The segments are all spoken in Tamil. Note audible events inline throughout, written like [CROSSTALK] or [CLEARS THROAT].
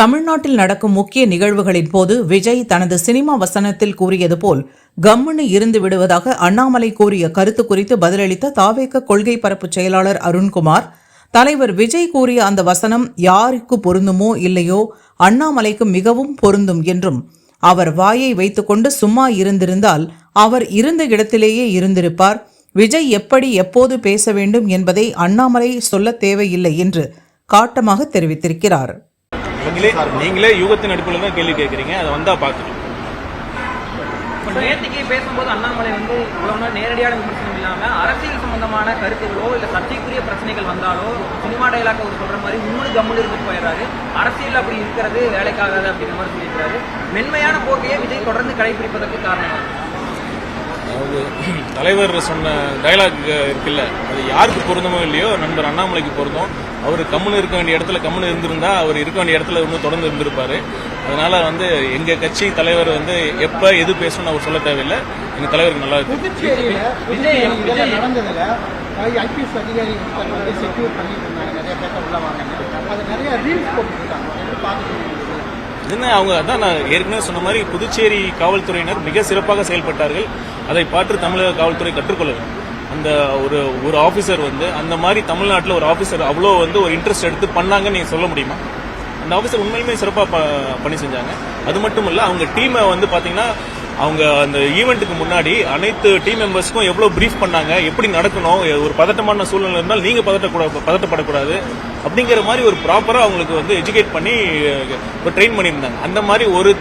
தமிழ்நாட்டில் நடக்கும் முக்கிய நிகழ்வுகளின் போது விஜய் தனது சினிமா வசனத்தில் கூறியது போல் கம்முன்னு இருந்து விடுவதாக அண்ணாமலை கூறிய கருத்து குறித்து பதிலளித்த தாவேக கொள்கை பரப்பு செயலாளர் அருண்குமார் தலைவர் விஜய் கூறிய அந்த வசனம் யாருக்கு பொருந்துமோ இல்லையோ அண்ணாமலைக்கு மிகவும் பொருந்தும் என்றும் அவர் வாயை வைத்துக்கொண்டு சும்மா இருந்திருந்தால் அவர் இருந்த இடத்திலேயே இருந்திருப்பார். விஜய் எப்படி எப்போது பேச வேண்டும் என்பதை அண்ணாமலை சொல்லத் தேவையில்லை என்று காட்டமாக தெரிவித்திருக்கிறார். நீங்களே நீங்களே யூகத்தின் அடிப்படையில் தான் கேள்வி கேட்குறீங்க. அதை வந்தால் பார்த்துக்கலாம். நேற்றுக்கு பேசும்போது அண்ணாமலை வந்து இவ்வளவு நேரடியான விமர்சனம் இல்லாம அரசியல் சம்பந்தமான கருத்துகளோ இல்ல சர்ச்சைக்குரிய பிரச்சனைகள் வந்தாலோ சினிமா டைலாக் அவர் சொல்ற மாதிரி மூணு கம்முன்னு இருந்து போயிடுறாரு. அரசியல் அப்படி இருக்கிறது வேலைக்காகாது அப்படிங்கிற மாதிரி சொல்லியிருக்காரு மென்மையான போக்கையே விஜய் தொடர்ந்து கடைபிடிப்பதற்கு காரணம் அதாவது [CLEARS THROAT] தலைவர் சொன்ன டைலாக் இருக்குல்ல அது யாருக்கு பொருந்தமோ இல்லையோ நண்பர் அண்ணாமலைக்கு பொருந்தும். அவர் கம்முன்னு இருக்க வேண்டிய இடத்துல கம்முன்னு இருந்திருந்தா அவர் இருக்க வேண்டிய இடத்துல இன்னும் தொடர்ந்து இருந்திருப்பாரு. அதனால வந்து எங்க கட்சி தலைவர் வந்து எப்ப எது பேசணும்னு அவர் சொல்ல தேவையில்லை. எங்க தலைவருக்கு நல்லா இருக்கு ஐபிஎஸ் அதிகாரி செக்யூர் பண்ணிட்டு இருந்தாங்க. நிறைய உள்ள வாங்க. அது நிறைய ரீல்ஸ் போட்டுருக்காங்க பார்த்துட்டு என்ன அவங்க அதான் நான் ஏற்கனவே சொன்ன மாதிரி புதுச்சேரி காவல்துறையினர் மிக சிறப்பாக செயல்பட்டார்கள். அதை பார்த்து தமிழக காவல்துறை கற்றுக்கொள்ள அந்த ஒரு ஒரு ஆஃபீஸர் வந்து அந்த மாதிரி தமிழ்நாட்டில் ஒரு ஆஃபீஸர் அவ்வளோ வந்து ஒரு இன்ட்ரெஸ்ட் எடுத்து பண்ணாங்கன்னு நீங்கள் சொல்ல முடியுமா? அந்த ஆஃபீஸர் உண்மையிலுமே சிறப்பாக பணி செஞ்சாங்க. அது மட்டும் இல்லை அவங்க டீமை வந்து பார்த்தீங்கன்னா அவங்க அந்த ஈவெண்ட்டுக்கு முன்னாடி அனைத்து டீம் மெம்பர்ஸ்க்கும் எவ்வளோ ப்ரீஃப் பண்ணாங்க எப்படி நடக்கணும் ஒரு பதட்டமான சூழ்நிலை இருந்தால் நீங்கள் பதட்டக்கூடாது பதட்டப்படக்கூடாது அப்படிங்கிற மாதிரி ஒரு ப்ராப்பராக அவங்களுக்கு வந்து எஜுகேட் பண்ணி ஒரு ட்ரெயின் பண்ணியிருந்தாங்க. அந்த மாதிரி ஒரு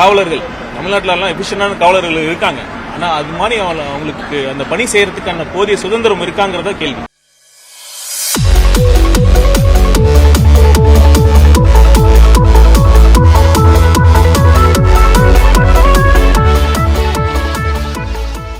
காவலர்கள் தமிழ்நாட்டிலலாம் எல்லாம் காவலர்கள் இருக்காங்க. ஆனால் அது மாதிரி அவங்களுக்கு அந்த பணி செய்கிறதுக்கான போதிய சுதந்திரம் இருக்காங்கிறத கேள்வி.